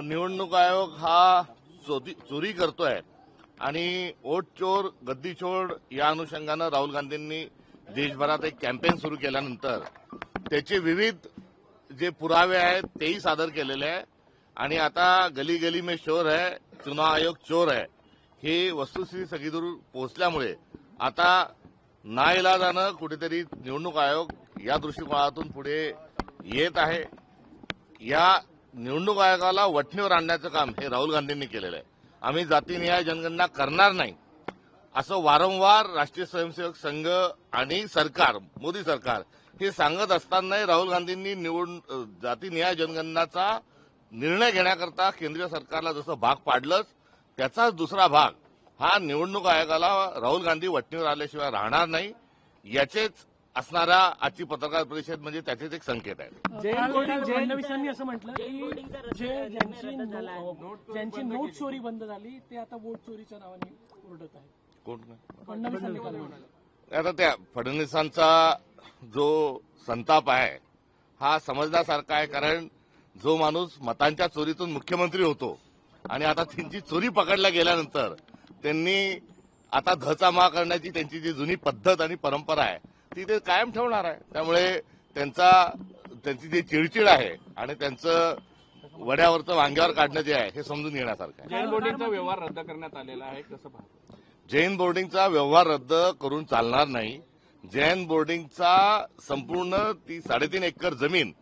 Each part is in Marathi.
निवडणूक आयोग हा चोरी चोरी करतोय. आणि ओट चोर गद्दी चोर या अनुषंगानं राहुल गांधींनी देशभरात एक कॅम्पेन सुरू केल्यानंतर त्याचे विविध जे पुरावे आहेत तेही सादर केलेले आहे. आणि आता गली गली में शोर है चुनाव आयोग चोर है. ही वस्तुस्थिती सगळी दूर पोहोचल्यामुळे आता नाईलाजानं कुठेतरी निवडणूक आयोग या दृष्टिकोनातून पुढे येत आहे. या निवडणूक आयोगाला वठणीवर आणण्याचं काम हे राहुल गांधींनी केलेलं आहे. आम्ही जातीनिहाय जनगणना करणार नाही. असं वारंवार राष्ट्रीय स्वयंसेवक संघ आणि सरकार मोदी सरकार हे सांगत असतानाही राहुल गांधींनी निवड जातीनिहाय जनगणनाचा निर्णय घेण्याकरता केंद्रीय सरकारला जसं भाग पाडलंच त्याचाच दुसरा भाग हा निवडणूक आयोगाला राहुल गांधी वटणीवर आल्याशिवाय राहणार नाही. याचेच असणाऱ्या आजची पत्रकार परिषद म्हणजे त्याचेच एक संकेत आहेत जयंत जयंत फडणवीसांनी असं म्हटलं की जे ज्यांची आहे. नो- ज्यांची नोट चोरी बंद झाली ते आता वोट चोरीच्या नावाने ओरडत आहे कोण नाही फडणवीसांनी काल म्हणाले आता त्या फडणवीसांचा जो संताप आहे हा समजण्यासारखा आहे कारण जो माणूस मतांच्या चोरीतून मुख्यमंत्री होतो आणि आता त्यांची चोरी पकडल्या गेल्यानंतर त्यांनी आता धचा मा करण्याची त्यांची जी जुनी पद्धत आणि परंपरा आहे ती ते कायम ठेवणार आहे. त्यामुळे त्यांचा त्यांची जी चिडचिड आहे आणि त्यांचं वड्यावरचं वांग्यावर काढणं जे आहे हे समजून घेण्यासारखं आहे. जैन बोर्डिंगचा व्यवहार रद्द करण्यात आलेला आहे कसं जैन बोर्डिंगचा व्यवहार रद्द करून चालणार नाही. जैन बोर्डिंगचा संपूर्ण ती साडेतीन एकर जमीन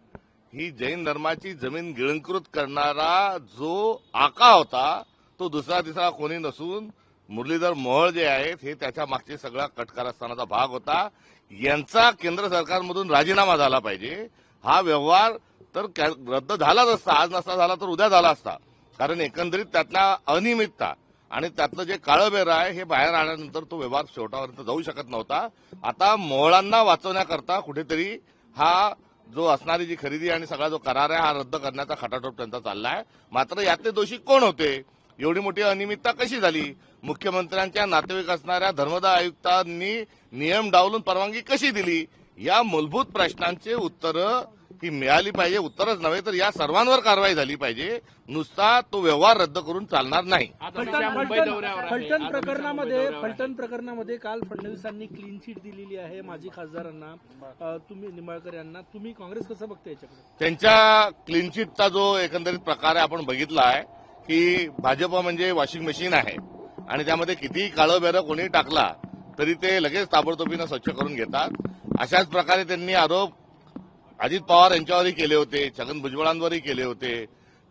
ही जैन धर्माची जमीन गिळंकृत करणारा जो आका होता तो दुसरा तिसरा कोणी नसून मुरलीधर मोहोळ जे आहेत हे त्याच्या मागचे सगळा कटकार असतानाचा भाग होता. यांचा केंद्र सरकारमधून राजीनामा झाला पाहिजे. हा व्यवहार तर कॅ- रद्द झालाच असता. आज नसता झाला तर उद्या झाला असता. कारण एकंदरीत त्यातला अनियमितता आणि त्यातलं जे काळबेर आहे हे बाहेर आल्यानंतर तो व्यवहार शेवटापर्यंत जाऊ शकत नव्हता. आता मोहळांना वाचवण्याकरता कुठेतरी हा जो असणारी जी खरेदी आणि सगळा जो करार आहे हा रद्द करण्याचा खटाटोप त्यांचा चालला आहे मात्र यातले दोषी कोण होते? एवढी मोठी अनियमितता कशी झाली? मुख्यमंत्र्यांच्या नातेवाईक असणाऱ्या धर्मदा आयुक्तांनी नियम डावलून परवानगी कशी दिली? या मूलभूत प्रश्नांचे उत्तरं ही मिळाली पाहिजे. उत्तरच नव्हे तर या सर्वांवर कारवाई झाली पाहिजे. नुसता तो व्यवहार रद्द करून चालणार नाही. फलटण प्रकरणामध्ये. फलटण प्रकरणामध्ये काल फडणवीसांनी क्लीन चिट दिलेली आहे माजी खासदारांना. तुम्ही निंबाळकर यांना. तुम्ही काँग्रेस कसं बघता याच्याकडे? त्यांच्या क्लीनचिटचा जो एकंदरीत प्रकार आहे आपण बघितला आहे. की भाजप म्हणजे वॉशिंग मशीन आहे. आणि त्यामध्ये कितीही काळं बेरं कोणी टाकला तरी ते लगेच ताबडतोबीनं स्वच्छ करून घेतात. अशाच प्रकारे त्यांनी आरोप अजित पवार यांच्यावरही केले होते छगन भुजबळांवरही केले होते.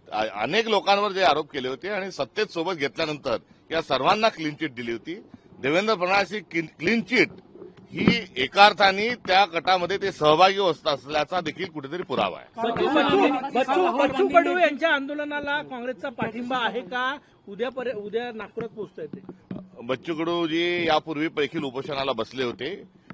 अनेक लोकांवर जे आरोप केले होते आणि सत्तेत सोबत घेतल्यानंतर या सर्वांना क्लीन चिट दिली होती. देवेंद्र फडणवीस ही क्लीन चिट ही एका अर्थाने त्या गटामध्ये ते सहभागी होत असल्याचा देखील कुठेतरी पुरावा आहे. बच्चू बच्चू बच्चू बच्चू कडू यांच्या आंदोलनाला काँग्रेसचा पाठिंबा आहे का? उद्या उद्या नागपुरात पोहोचता येते बच्चू कडूजी यापूर्वी देखील उपोषणाला बसले होते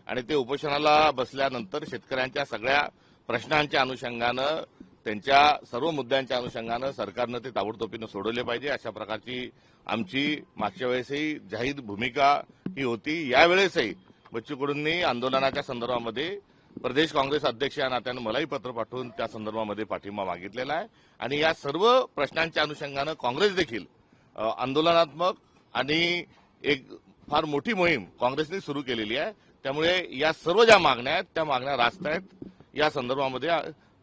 आणि ते उपोषणाला बसल्यानंतर शेतकऱ्यांच्या सगळ्या प्रश्नांच्या अनुषंगानं त्यांच्या सर्व मुद्द्यांच्या अनुषंगानं सरकारनं ते ताबडतोबीनं सोडवले पाहिजे. अशा प्रकारची आमची मागच्या वेळेसही जाहीर भूमिका ही होती. यावेळेसही बच्चू कडूंनी आंदोलनाच्या संदर्भामध्ये प्रदेश काँग्रेस अध्यक्ष या नात्यानं मलाही पत्र पाठवून त्या संदर्भामध्ये पाठिंबा मागितलेला आहे. आणि या सर्व प्रश्नांच्या अनुषंगानं काँग्रेस देखील आंदोलनात्मक आणि एक फार मोठी मोहीम काँग्रेसने सुरू केलेली आहे. त्यामुळे या सर्व ज्या मागण्या आहेत त्या मागण्या रास्त आहेत. या संदर्भामध्ये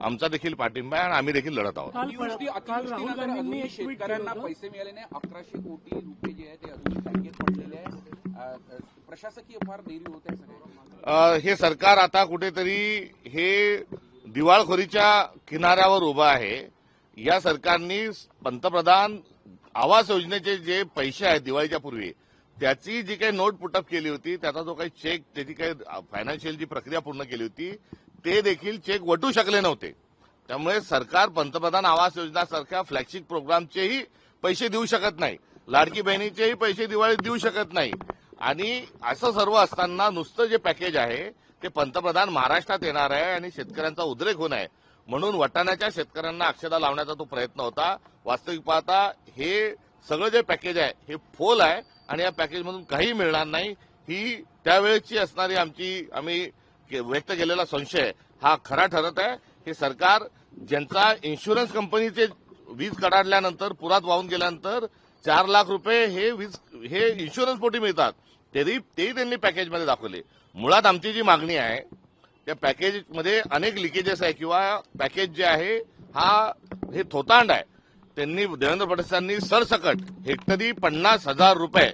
आमचा देखील पाठिंबा आहे आणि आम्ही देखील लढत आहोत. शेतकऱ्यांना पैसे मिळाले नाही. अकराशे कोटी रुपये जे आहे ते अजून बँकेत पडलेले आहे प्रशासकीय फार देरी होत आहे सगळ्या हे सरकार आता कुठेतरी हे दिवाळखोरीच्या किनाऱ्यावर उभं आहे. या सरकारनी पंतप्रधान आवास योजनेचे जे पैसे आहेत दिवाळीच्या पूर्वी त्याची जी काही नोट पुटअप केली होती त्याचा जो काही चेक त्याची काही फायनान्शियल जी प्रक्रिया पूर्ण केली होती ते देखील चेक वटू शकले नव्हते. त्यामुळे सरकार पंतप्रधान आवास योजनासारख्या फ्लॅगशिप प्रोग्रामचेही पैसे देऊ शकत नाही. लाडकी बहिणीचेही पैसे दिवाळीत देऊ शकत नाही. आणि असं सर्व असताना नुसतं जे पॅकेज आहे ते पंतप्रधान महाराष्ट्रात येणार आहे आणि शेतकऱ्यांचा उद्रेक होणार आहे म्हणून वटाण्याच्या शेतकऱ्यांना अक्षदा लावण्याचा तो प्रयत्न होता. वास्तविक पाहता हे सगळं जे पॅकेज आहे हे फोल आहे आणि या पॅकेजमधून काही मिळणार नाही. ही त्यावेळेची असणारी आमची आम्ही के- व्यक्त केलेला संशय हा खरा ठरत आहे. हे सरकार ज्यांचा इन्शुरन्स कंपनीचे वीज कडाडल्यानंतर पुरात वाहून गेल्यानंतर चार लाख रुपये हे वीज हे इन्शुरन्स पोटी मिळतात. तरी तेही त्यांनी पॅकेजमध्ये दाखवले. मुळात आमची जी मागणी आहे त्या पॅकेजमध्ये अनेक लिकेजेस आहे किंवा पॅकेज जे आहे हा हे थोतांड आहे. त्यांनी देवेंद्र फडणवीसांनी सरसकट हेक्टरी पन्नास हजार रुपये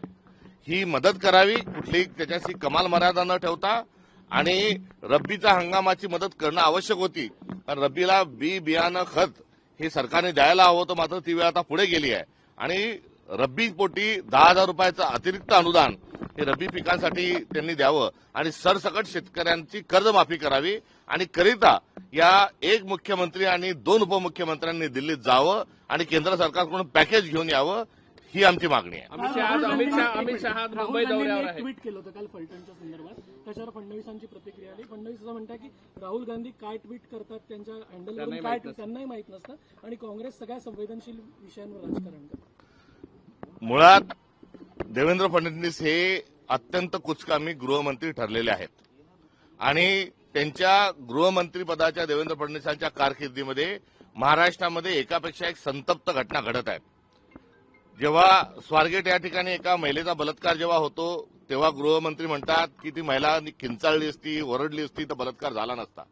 ही मदत करावी कुठलीही त्याच्याशी कमाल मर्यादा न ठेवता. आणि रब्बीचा हंगामाची मदत करणं आवश्यक होती. कारण रब्बीला बी बियाणं खत हे सरकारने द्यायला हवं होतं मात्र ती वेळ आता पुढे गेली आहे. आणि रब्बी पोटी दहा हजार रुपयाचं अतिरिक्त अनुदान हे रब्बी पिकांसाठी त्यांनी द्यावं आणि सरसकट शेतकऱ्यांची कर्जमाफी करावी. आणि करिता या एक मुख्यमंत्री आणि दोन उपमुख्यमंत्र्यांनी दिल्लीत जावं आणि केंद्र सरकारकडून पॅकेज घेऊन यावं ही आमची मागणी आहे. अमित शहा आज अमित शहा अमित शहा आज मुंबई दौऱ्यावर ट्विट केलं होतं काल फलटणच्या संदर्भात. त्याच्यावर फडणवीसांची प्रतिक्रिया आली. फडणवीस असं म्हणतात की राहुल गांधी काय ट्विट करतात त्यांच्या हँडल करून त्यांनाही काय माहीत नसतं. त्यांनाही माहीत नसतं. आणि काँग्रेस सगळ्या संवेदनशील विषयांवर राजकारण करते मुळात देवेंद्र फडणवीस हे अत्यंत कुचकामी गृहमंत्री ठरलेले आहेत. आणि त्यांच्या गृहमंत्रीपदाच्या देवेंद्र फडणवीसांच्या कारकिर्दीमध्ये महाराष्ट्रामध्ये एकापेक्षा एक संतप्त घटना घडत आहेत जेव्हा स्वारगेट या ठिकाणी एका महिलेचा बलात्कार जेव्हा होतो तेव्हा गृहमंत्री म्हणतात की ती महिला किंचाळली असती ओरडली असती तर बलात्कार झाला नसता.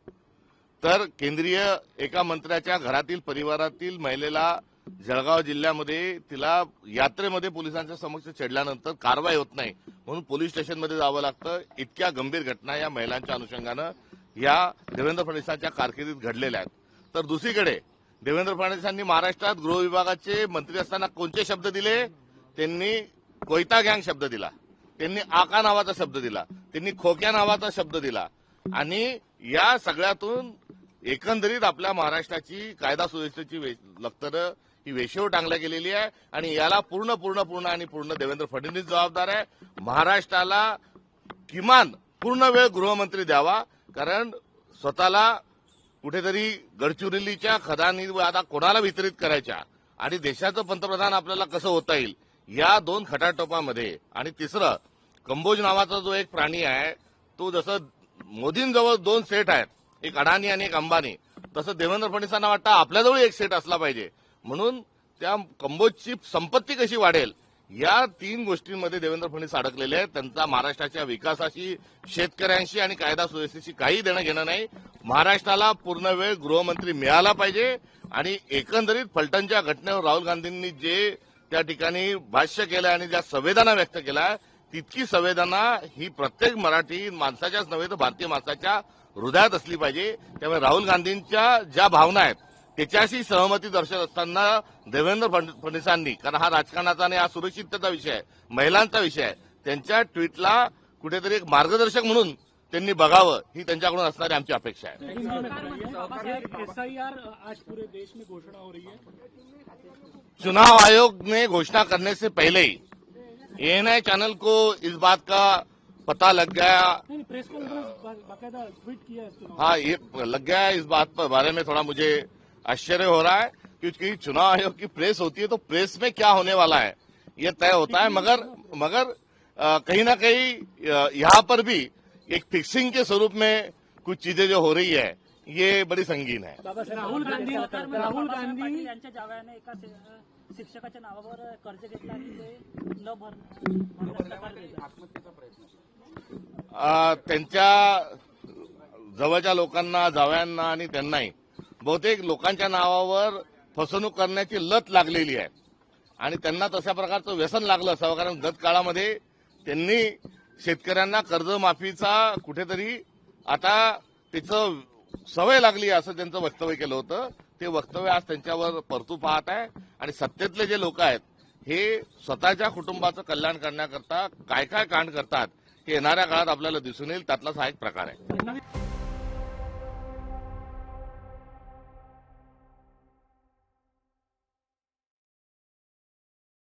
तर केंद्रीय एका मंत्र्याच्या घरातील परिवारातील महिलेला जळगाव जिल्ह्यामध्ये तिला यात्रेमध्ये पोलिसांच्या समक्ष चढल्यानंतर कारवाई होत नाही म्हणून पोलीस स्टेशनमध्ये जावं लागतं. इतक्या गंभीर घटना या महिलांच्या अनुषंगानं या देवेंद्र फडणवीसांच्या कारकिर्दीत घडलेल्या आहेत. तर दुसरीकडे देवेंद्र फडणवीसांनी महाराष्ट्रात गृह विभागाचे मंत्री असताना कोणते शब्द दिले? त्यांनी कोयता गँग शब्द दिला. त्यांनी आका नावाचा शब्द दिला. त्यांनी खोक्या नावाचा शब्द दिला. आणि या सगळ्यातून एकंदरीत आपल्या महाराष्ट्राची कायदा सुव्यवस्थेची लखतरं ही वेशीवर टांगल्या गेलेली आहे आणि याला पूर्ण पूर्ण पूर्ण आणि पूर्ण देवेंद्र फडणवीस जबाबदार आहे. महाराष्ट्राला किमान पूर्ण वेळ गृहमंत्री द्यावा कारण स्वतःला कुठेतरी गडचिरोलीच्या खदानी आता कोणाला वितरित करायच्या? आणि देशाचं पंतप्रधान आपल्याला कसं होता येईल? या दोन खटाटोपामध्ये. आणि तिसरं कंबोज नावाचा जो एक प्राणी आहे तो जसं मोदींजवळ दोन सेट आहेत एक अडाणी आणि एक अंबानी तसं देवेंद्र फडणवीसांना वाटतं आपल्याजवळ एक सेट असला पाहिजे. म्हणून त्या कंबोजची संपत्ती कशी वाढेल या तीन गोष्टींमध्ये देवेंद्र फडणवीस अडकलेले आहेत. त्यांचा महाराष्ट्राच्या विकासाशी शेतकऱ्यांशी आणि कायदा सुव्यवस्थेशी काही देणं घेणं नाही. महाराष्ट्राला पूर्ण वेळ गृहमंत्री मिळाला पाहिजे आणि एकंदरीत फलटणच्या घटनेवर राहुल गांधींनी जे त्या ठिकाणी भाष्य केलं आणि ज्या संवेदना व्यक्त केल्या तितकी संवेदना ही प्रत्येक मराठी माणसाच्याच नव्हे तर भारतीय माणसाच्या हृदयात असली पाहिजे. त्यामुळे राहुल गांधींच्या ज्या भावना आहेत त्याच्याशी सहमती दर्शवत असताना देवेंद्र फड- फडणवीसांनी कारण हा राजकारणाचा आणि हा सुरक्षिततेचा विषय आहे महिलांचा विषय आहे त्यांच्या ट्विटला कुठेतरी एक मार्गदर्शक म्हणून त्यांनी बघावं ही त्यांच्याकडून असणारी आमची अपेक्षा आहे. एस आई आर आज पूरे देश में घोषणा हो चुनाव आयोग ने घोषणा करने से पहले ही एएनआई चैनल को इस बात का पता लग गया। प्रेस कॉन्फ्रेंस बाकायदा ट्वीट किया है ये लग गया इस बात पर बारे में थोड़ा मुझे आश्चर्य हो रहा है क्योंकि चुनाव आयोग की प्रेस होती है तो प्रेस में क्या होने वाला है? ये तय होता है मगर मगर कहीं ना कहीं यहाँ पर भी एक फिक्सिंग के स्वरूप में कुछ चीज़ें जो हो रही है ये बड़ी संगीन है। राहुल गांधी राहुल गांधी। यांच्या एका शिक्षकाच्या नावावर कर्ज घेतलं आणि ते न भर त्यांच्या जवळच्या लोकांना जावयांना आणि त्यांनाही बहुतेक लोकांच्या नावावर फसवणूक करण्याची लत लागलेली आहे. आणि त्यांना तशा प्रकारचं व्यसन लागलं असावं कारण गत काळामध्ये त्यांनी शेतकऱ्यांना कर्जमाफीचा कुठेतरी आता त्याचं सवय लागली असं त्यांचं वक्तव्य केलं होतं. ते वक्तव्य आज त्यांच्यावर परतू पाहत आहे. आणि सत्तेतले जे लोक आहेत हे स्वतःच्या कुटुंबाचं कल्याण करण्याकरता काय काय कांड करतात हे येणाऱ्या काळात आपल्याला दिसून येईल. त्यातलाच हा एक प्रकार आहे.